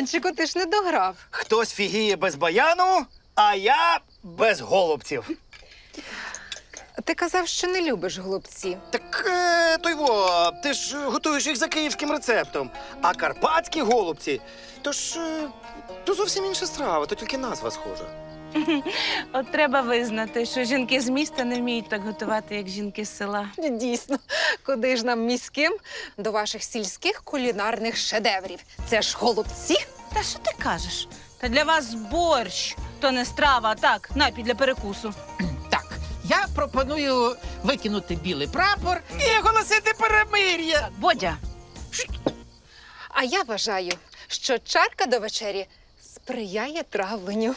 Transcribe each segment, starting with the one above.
Іванчику, ти ж не дограв. Хтось фігіє без баяну, а я без голубців. Ти казав, що не любиш голубці. Так е, той во, ти ж готуєш їх за київським рецептом. А карпатські голубці, то ж е, то зовсім інша страва, то тільки назва схожа. От треба визнати, що жінки з міста не вміють так готувати, як жінки з села. Дійсно, куди ж нам міським до ваших сільських кулінарних шедеврів? Це ж голубці. Та що ти кажеш? Та для вас борщ то не страва, а так, напій для перекусу. Так, я пропоную викинути білий прапор і оголосити перемир'я. Бодя, А я вважаю, що чарка до вечері сприяє травленню.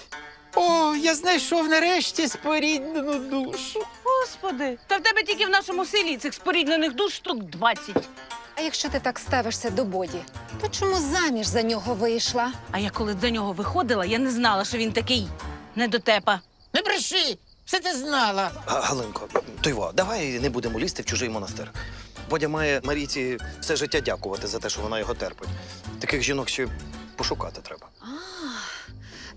О, я знайшов нарешті споріднену душу. господи, та в тебе тільки в нашому селі цих споріднених душ штук 20. А якщо ти так ставишся до боді, то чому заміж за нього вийшла? А я коли до нього виходила, я не знала, що він такий недотепа. Не бреши, все ти знала. А, Галинко, той во, давай не будемо лізти в чужий монастир. Бодя має Марійці все життя дякувати за те, що вона його терпить. Таких жінок ще пошукати треба.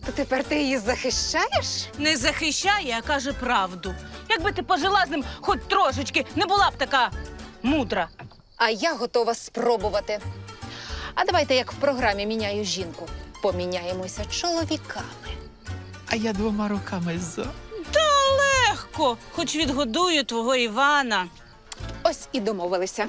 То тепер ти її захищаєш? Не захищає, а каже правду. Якби ти пожила з ним хоч трошечки, не була б така мудра. А я готова спробувати. А давайте, як в програмі міняю жінку, поміняємося чоловіками. А я двома руками за. Легко, хоч відгодую твого Івана. Ось і домовилися.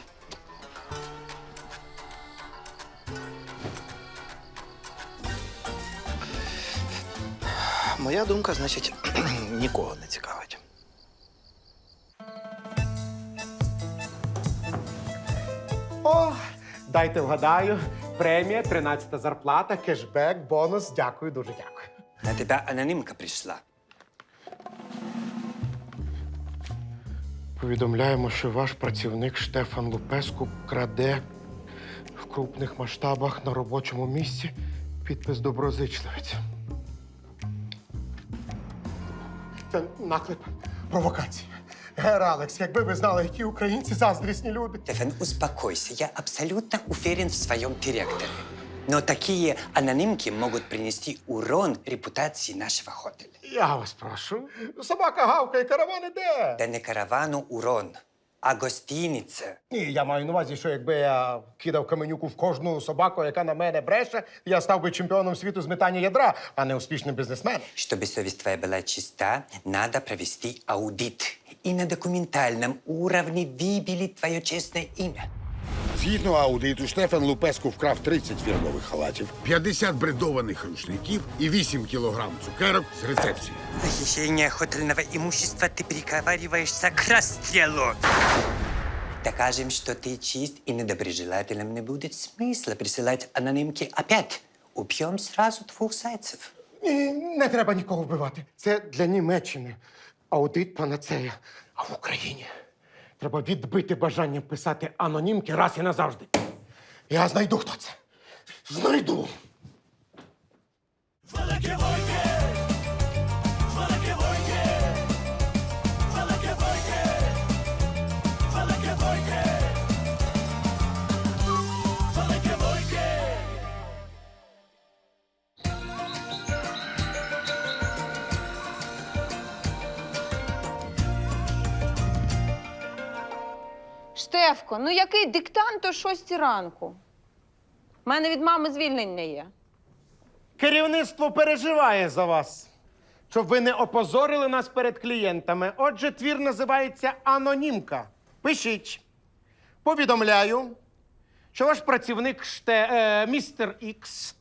Моя думка, значить, нікого не цікавить. О, дайте вгадаю. Премія, 13 зарплата, кешбек, бонус. Дякую, дуже дякую. На тебя анонимка пришла. Повідомляємо, що ваш працівник Штефан Лупеску краде в крупних масштабах на робочому місці підпис доброзичливець. Це наклеп провокація. Гер Алекс, якби ви знали, які українці заздрісні люди. Стефан, успокойся. Я абсолютно уверен в своем директоре. Но такие анонимки могут принести урон репутации нашего отеля. Я вас прошу. Собака гавкає, караван іде. Да не каравану урон, а гостиница. Ні, я маю на увазі, що якби я кидав каменюку в кожну собаку, яка на мене бреше, я став би чемпіоном світу з метання ядра, а не успішним бізнесменом. Чтобы совесть твоя была чиста, надо провести аудит. И на документальном уровне выбили твое честное имя. Згідно аудиту, Штефан Лупеску вкрав 30 фірмових халатів, 50 бредованих рушників і 8 кілограм цукерок з рецепції. За хищение хотельного имущества ты приговариваешься к расстрелу. Докажем, что ты чист и недоброжелателем не будет смысла присылать анонимки опять. Убьем сразу двух зайцев. Ні, не треба нікого вбивати. Це для Німеччини. Аудит панацея. А в Україні треба відбити бажання писати анонімки раз і назавжди. Я знайду, хто це. Знайду. Штефко, ну який диктант о 6 ранку? У мене від мами звільнення є. Керівництво переживає за вас, щоб ви не опозорили нас перед клієнтами. Отже, твір називається Анонімка. Пишіть. Повідомляю, що ваш працівник ште, е, містер Ікс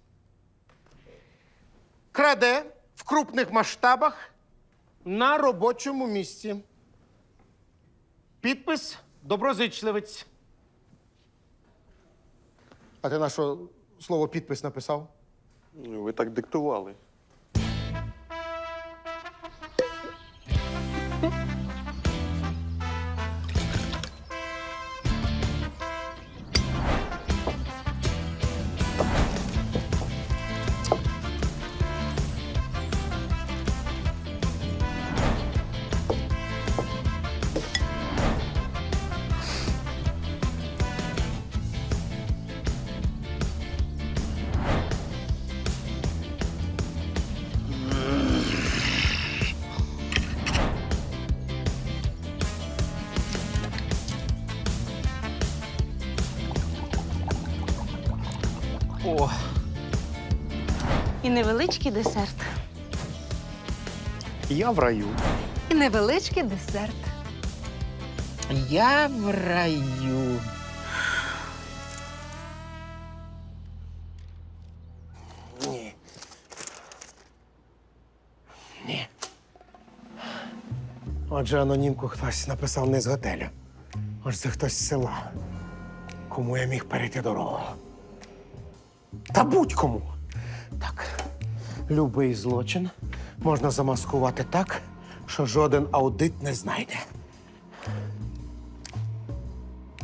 краде в крупних масштабах на робочому місці. Підпис доброзичливець. А ти на що слово підпис написав? Ну, Ви так диктували. Невеличкий десерт. Я в раю. І невеличкий десерт. Я в раю. Ні. Ні. Отже, анонімку хтось написав не з готелю. Ось це хтось з села. Кому я міг перейти дорогу. Та будь-кому. Любий злочин можна замаскувати так, що жоден аудит не знайде.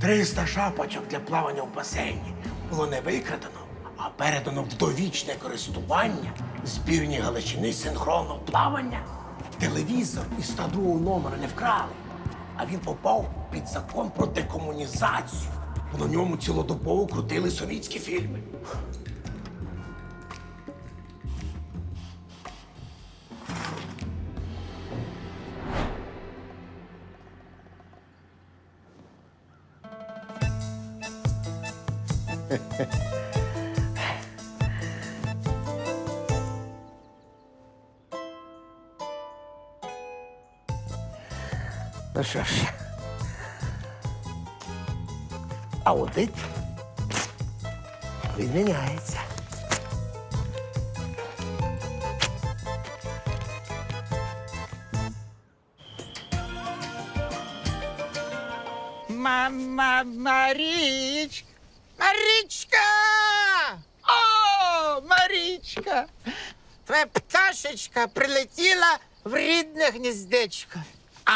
300 шапочок для плавання в басейні було не викрадено, а передано в довічне користування збірні Галичини синхронного плавання. Телевізор із 102 номера не вкрали, а він попав під закон про декомунізацію. На ньому цілодобово крутили совітські фільми. Ну що ж, аудит відміняється. Мама Маріч! Марічка! О, Марічка! Твоя пташечка прилетіла в рідне гніздечко.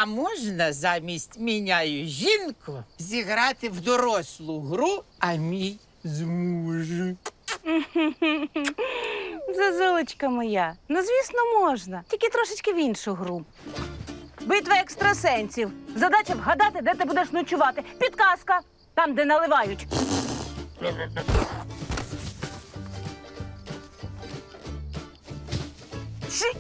А можна замість міняю жінку зіграти в дорослу гру, а мій зможе. Зазулечка моя. Ну, звісно, можна. Тільки трошечки в іншу гру. Битва екстрасенсів. Задача вгадати, де ти будеш ночувати. Підказка. Там, де наливають. Ши.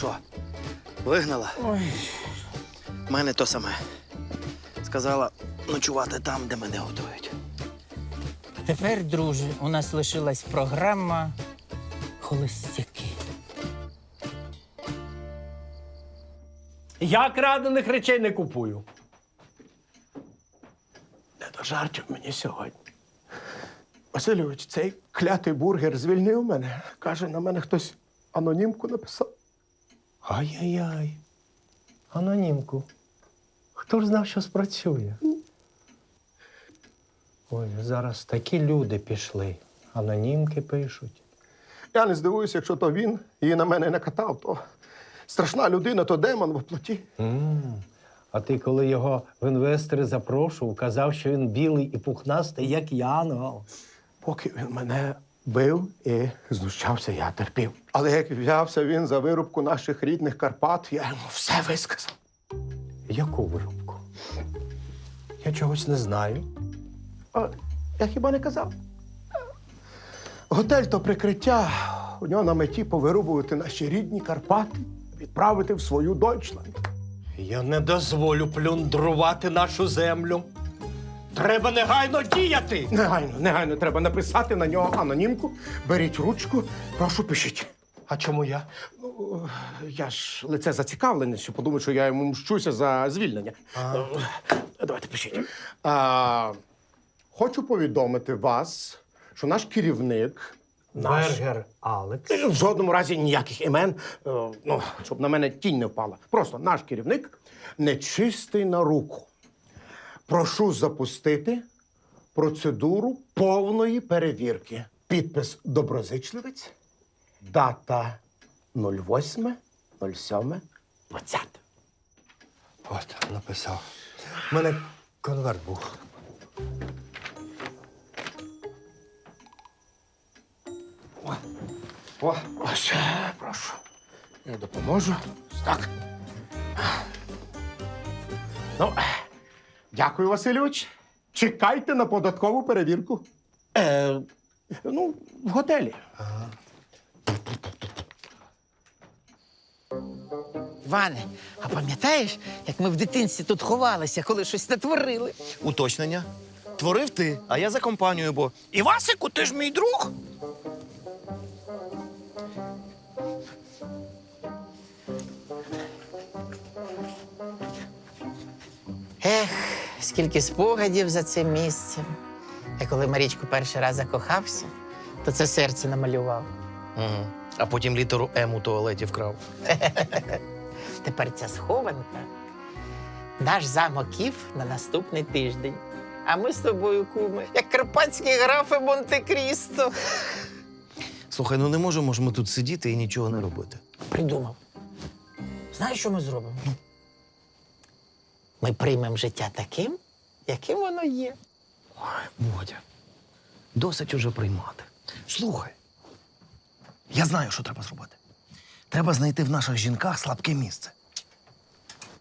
Що? Вигнала? Ой. У мене то саме. Сказала ночувати там, де мене готують. Тепер, друже, у нас лишилась програма Холостяки. Я крадених речей не купую. Не до жартів мені сьогодні. Васильович, цей клятий бургер звільнив мене. Каже, на мене хтось анонімку написав. Ай-яй-яй. Анонімку. Хто ж знав, що спрацює? Ой, зараз такі люди пішли. Анонімки пишуть. Я не здивуюся, якщо то він її на мене не катав, то страшна людина, то демон в плоті. м А ти, коли його в інвестори запрошував, казав, що він білий і пухнастий, як янгол. Поки він мене бив і знущався, я терпів. Але як взявся він за вирубку наших рідних Карпат, я йому все висказав. Яку вирубку? Я чогось не знаю. А я хіба не казав? Готель то прикриття. У нього на меті повирубувати наші рідні Карпати, відправити в свою Дойчланд. Я не дозволю плюндрувати нашу землю. Треба негайно діяти. Негайно, негайно треба написати на нього анонімку. Беріть ручку, прошу пишіть. А чому я? Ну, я ж лице зацікавлене, що подумаю, що я йому мщуся за звільнення. Е, Давайте пишіть. А, хочу повідомити вас, що наш керівник. Наш, Бергер Алекс. в жодному разі ніяких імен, е, ну, щоб на мене тінь не впала. Просто наш керівник нечистий на руку. Прошу запустити процедуру повної перевірки. Підпис доброзичливець, дата 08, 07, 20. От, написав. У мене конверт був. О, ось, прошу. Я допоможу. Так. Ну, дякую, Васильович. Чекайте на податкову перевірку. Е, ну, в готелі. Ване, а пам'ятаєш, як ми в дитинстві тут ховалися, коли щось натворили? Уточнення. творив ти, а я за компанію, бо. Івасику, ти ж мій друг. Скільки спогадів за цим місцем. Я коли Марічку перший раз закохався, то це серце намалював. Угу. А потім літеру М у туалеті вкрав. Тепер ця схованка наш замків на наступний тиждень. А ми з тобою, куми, як карпатські графи Монте-Крісто. Слухай, ну не можемо ж ми тут сидіти і нічого не робити. Придумав. Знаєш, що ми зробимо? Ми приймемо життя таким, яким воно є. Ой, Бодя, досить уже приймати. Слухай, я знаю, що треба зробити. Треба знайти в наших жінках слабке місце.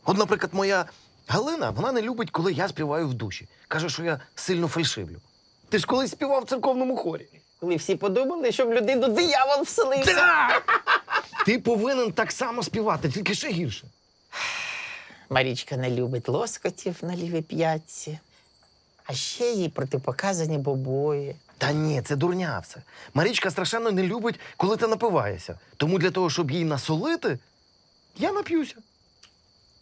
От, наприклад, моя Галина, вона не любить, коли я співаю в душі. Каже, що я сильно фальшивлю. Ти ж колись співав в церковному хорі. Коли всі подумали, що в людину диявол вселився. Ти повинен так само співати, тільки ще гірше. Марічка не любить лоскотів на лівій п'ятці. А ще їй протипоказані бобої. Та ні, це дурня все. Марічка страшенно не любить, коли ти напиваєшся. Тому для того, щоб їй насолити, я нап'юся.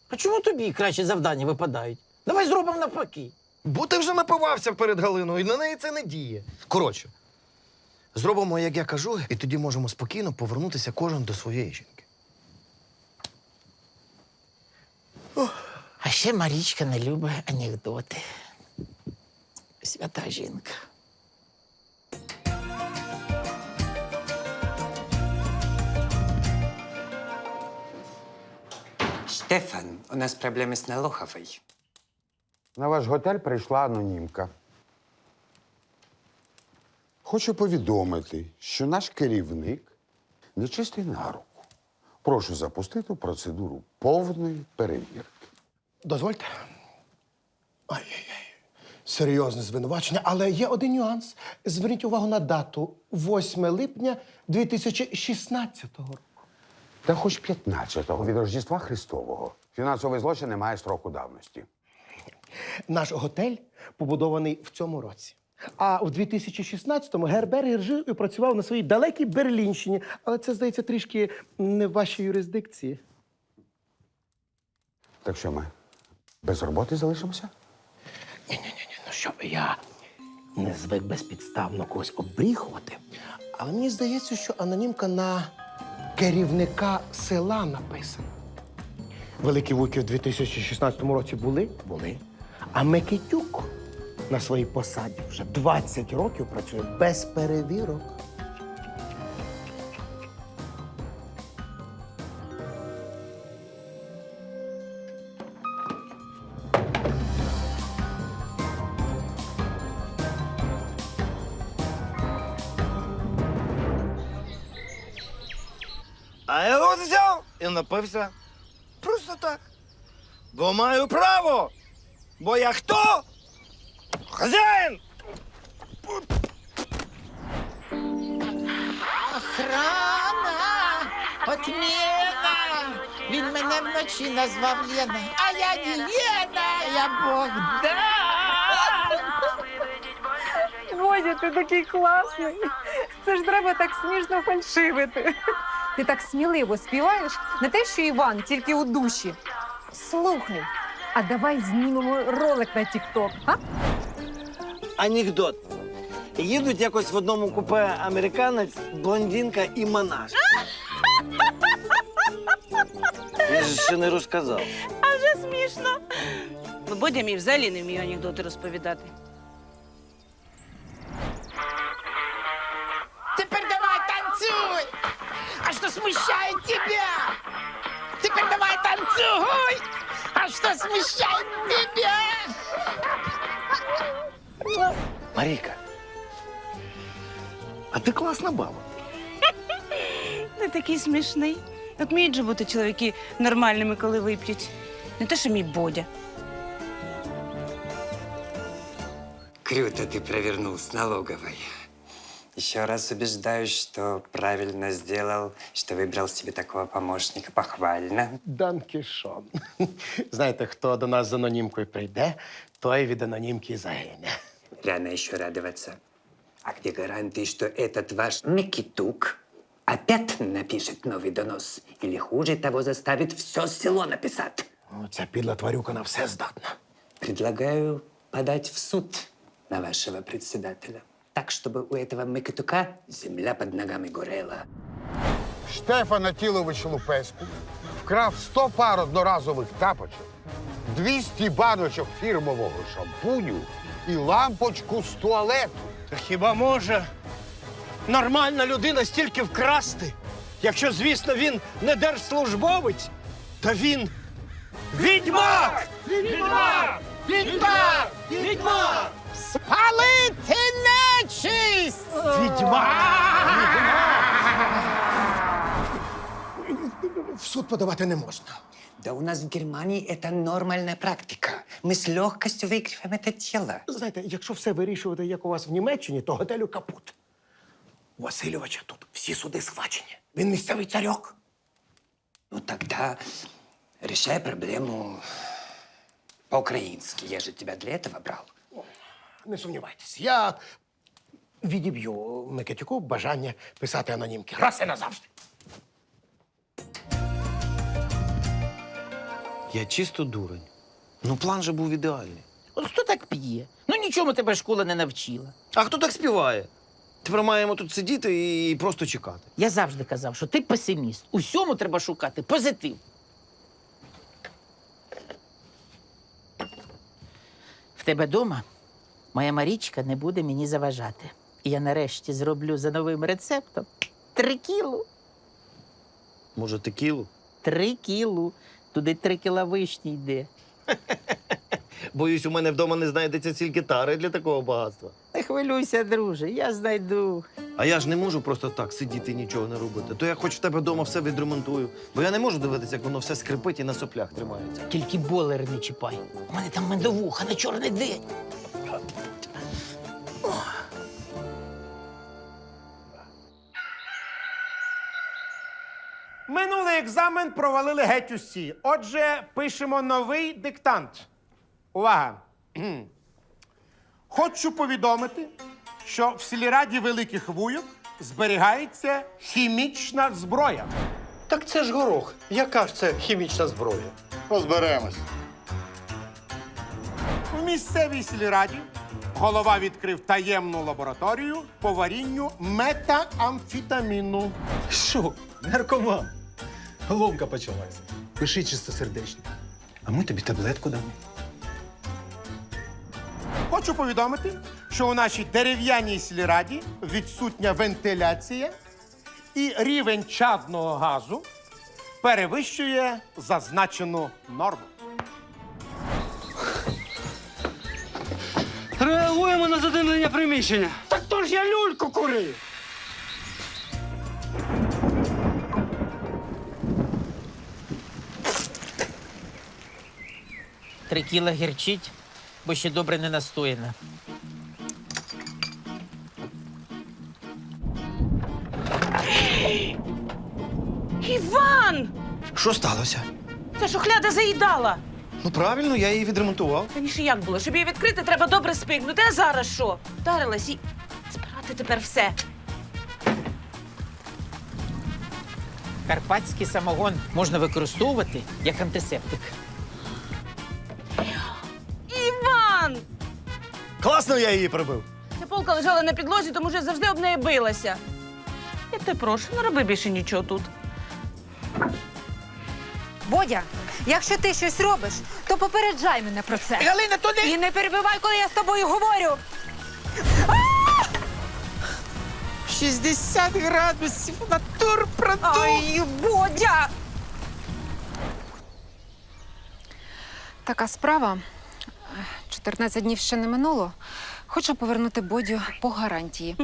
А чому тобі краще завдання випадають? Давай зробимо навпаки. Бо ти вже напивався перед Галиною, і на неї це не діє. Коротше, зробимо, як я кажу, і тоді можемо спокійно повернутися кожен до своєї жінки. А ще Марічка не любить анекдоти. Свята жінка. Штефан, у нас проблеми з налоговою. На ваш готель прийшла анонімка. Хочу повідомити, що наш керівник нечистий на руку. Прошу запустити процедуру повної перевірки. Дозвольте. Ай-яй-яй. Серйозне звинувачення, але є один нюанс. Зверніть увагу на дату 8 липня 2016 року. Та хоч 15-го від Рождества Христового. Фінансовий злочин не має строку давності. Наш готель побудований в цьому році. А в 2016-му Гербергер жив і працював на своїй далекій Берлінщині. Але це, здається, трішки не в вашій юрисдикції. Так що ми без роботи залишимося? Ні-ні, Ну що ви, я не звик безпідставно когось обріхувати. Але мені здається, що анонімка на керівника села написана. Великі вуйки в 2016 році були? Були. А Микитюк на своїй посаді вже 20 років працює без перевірок. Напився. Просто так. Бо маю право. Бо я хто? Хазяїн! Охрана! Отмена! Він мене вночі назвав Лена. А я не Лена, я Богдан! Бодя, ти такий класний. Це ж треба так смішно фальшивити. Ти так сміливо співаєш, не те, що Іван, тільки у душі. Слухай, а давай знімемо ролик на Тік-Ток, а? Анекдот. Їдуть якось в одному купе американець, блондинка і монаш. Я ж ще не розказав. А Вже смішно. Бодя мій взагалі не вміє анекдоти розповідати. что смущает тебя? Марійка. А ти класна баба. Ти такий смішний. От вміють же бути чоловіки нормальними, коли вип'ють. Не те, що мій Бодя. Круто ты провернул с налоговой. Еще раз убеждаюсь, что правильно сделал, что выбрал себе такого помощника. Похвально. Данкішон. Знаєте, хто до нас з анонімкою прийде, той від анонімки і загине. Рано еще радоваться. А где гарантии, что этот ваш Микитук опять напишет новый донос? Или хуже того, заставит все село написать? Ну, Ця підла тварюка на все здатна. Предлагаю подать в суд на вашего председателя. Так, чтобы у этого Микитука земля под ногами горела. Штефан Атілович Лупеску вкрав 100 пар одноразових тапочок, 200 баночок фірмового шампуню і лампочку з туалету. Та хіба може нормальна людина стільки вкрасти? Якщо, звісно, він не держслужбовець, то він відьмак! Відьмак! Відьмак! Відьмак! Спалити нечисть! В суд подавати не можна. Да у нас в Германии это нормальная практика. Мы с легкостью выигрываем это дело. Знаєте, якщо все вирішувати, як у вас в Німеччині, то готелю капут. У Васильовича тут всі суди схвачені. Він місцевий царьок. Ну тогда решай проблему по-украински. Я же тебя для этого брал. Не сумнівайтесь, я відіб'ю Микитюку бажання писати анонімки. Раз і назавжди. Я чисто дурень. Ну, план же був ідеальний. От хто так п'є? Ну нічому тебе школа не навчила. А хто так співає? Тепер маємо тут сидіти і просто чекати. Я завжди казав, що ти песиміст. Усьому треба шукати позитив. В тебе вдома моя Марічка не буде мені заважати. І я нарешті зроблю за новим рецептом три кілу. Може, текілу? Три кілу. Туди три кіла вишні йде. Боюсь, у мене вдома не знайдеться стільки тари для такого багатства. Не хвилюйся, друже, я знайду. А я ж не можу просто так сидіти і нічого не робити. То я хоч в тебе вдома все відремонтую. Бо я не можу дивитися, як воно все скрипить і на соплях тримається. Тільки болер не чіпай. У мене там медовуха на чорний день. Минулий екзамен провалили геть усі. Отже, пишемо новий диктант. Увага! Хочу повідомити, що в сільраді Великих Вуйок зберігається хімічна зброя. Так це ж горох. Яка ж це хімічна зброя? Розберемось. В місцевій сільраді голова відкрив таємну лабораторію по варінню метаамфітаміну. Що? Наркоман. Ломка почалася. Пиши чистосердечно. А ми тобі таблетку дамо. Хочу повідомити, що у нашій дерев'яній сільраді відсутня вентиляція і рівень чадного газу перевищує зазначену норму. Реагуємо на задимлення приміщення. Так то ж я люльку курив. Три кіла гірчить, бо ще добре не настояна. Іван! Що сталося? Ця шухляда заїдала. Ну правильно, я її відремонтував. Раніше як було? Щоб її відкрити, треба добре спигнути. А зараз що? Вдарилась і збирати тепер все. Карпатський самогон можна використовувати як антисептик. Класно я її прибив. Ця полка лежала на підлозі, тому що я завжди об неї билася. Я тебе прошу, не роби більше нічого тут. Бодя, якщо ти щось робиш, то попереджай мене про це. Галина, туди! І не перебивай, коли я з тобою говорю. 60 градусів натурпродукт! Ай, Бодя! Така справа. 14 днів ще не минуло. Хочу повернути Бодю по гарантії.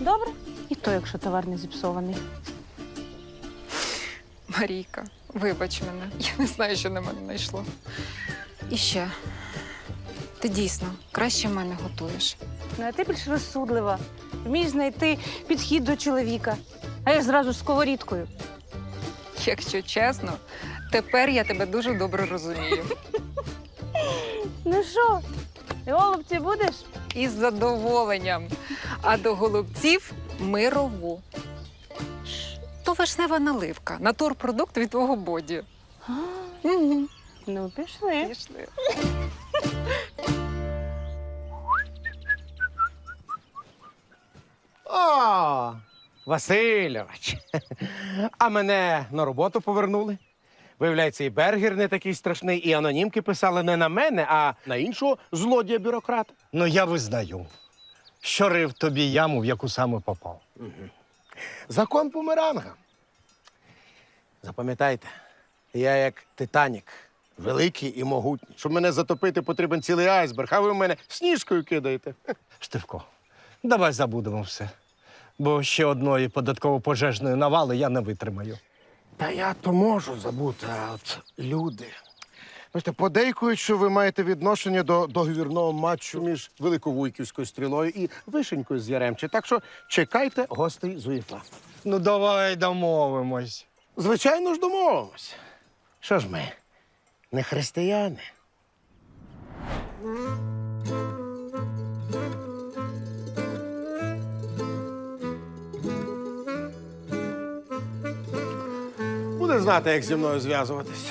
Добре? І то, якщо товар не зіпсований. Марійка, вибач мене. Я не знаю, що на мене знайшло. І ще, ти дійсно краще мене готуєш. Ну, а ти більш розсудлива. Вмієш знайти підхід до чоловіка. А я зразу з сковорідкою. Якщо чесно, тепер я тебе дуже добре розумію. Ну що, голубці будеш? із задоволенням. А до голубців мирову. То вишнева наливка, натурпродукт від твого боді. Ну, пішли. Пішли. О, Васильович. А мене на роботу повернули. Виявляється, і бергер не такий страшний, і анонімки писали не на мене, а на іншого злодія бюрократа. Ну, я визнаю, що рив тобі яму, в яку саме попав. Закон Померанга. Запам'ятайте, я як Титанік, великий і могутній. Щоб мене затопити, потрібен цілий айсберг, а ви в мене сніжкою кидаєте. Штивко, давай забудемо все. Бо ще одної податково-пожежної навали я не витримаю. Та я то можу забути, а от люди. Бачите, подейкують, що ви маєте відношення до договірного матчу між Великовуйківською стрілою і Вишенькою з Яремче. Так що чекайте гостей з УЄФА. Ну, давай домовимось. Звичайно ж, домовимось. Що ж ми, не християни? Буде знати, як зі мною зв'язуватись.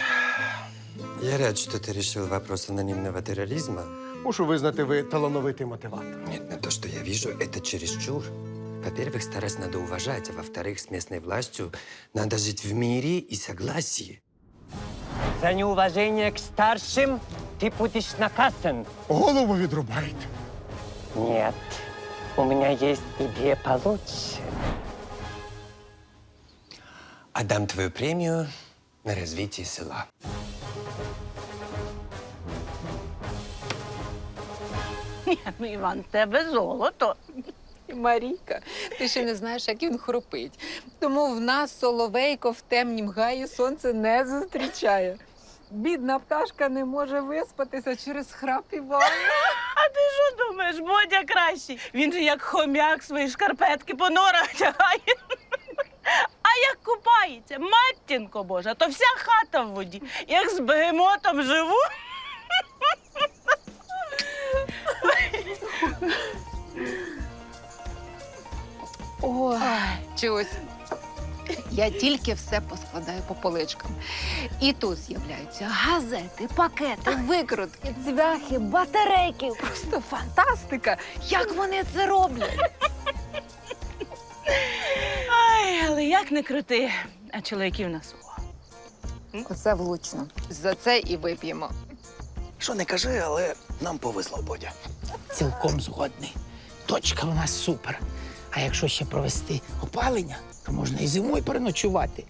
Я рад, что ты решил вопрос анонимного терроризма. Мушу визнати, ви талановитий мотиватор. Нет, на то, что я вижу, это чересчур. Во-первых, старость надо уважать, а во-вторых, с местной властью надо жить в мире и согласии. За неуважение к старшим ты будешь наказан. Голову відрубаєте. Нет, у меня есть идея получше. Отдам твою премию на развитие села. Ну, Іван, в тебе золото. Марійка, ти ще не знаєш, як він хропить. Тому в нас соловейко в темнім гаї сонце не зустрічає. Бідна пташка не може виспатися через храп Івана. А ти що думаєш, Бодя кращий? Він же як хомяк свої шкарпетки по норах тягає. А як купається, матінко Божа, то вся хата в воді. Як з бегемотом живу. Ой, чусь. Я тільки все поскладаю по поличкам. І тут з'являються газети, пакети, викрутки, цвяхи, батарейки. Просто фантастика! Як вони це роблять? Як не крути, а чоловіків на о. Оце влучно. За це і вип'ємо. Що не кажи, але нам повезло, Бодя. Цілком згодний. Точка у нас супер. А якщо ще провести опалення, то можна і зимою переночувати.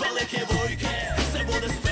Великі вуйки, все буде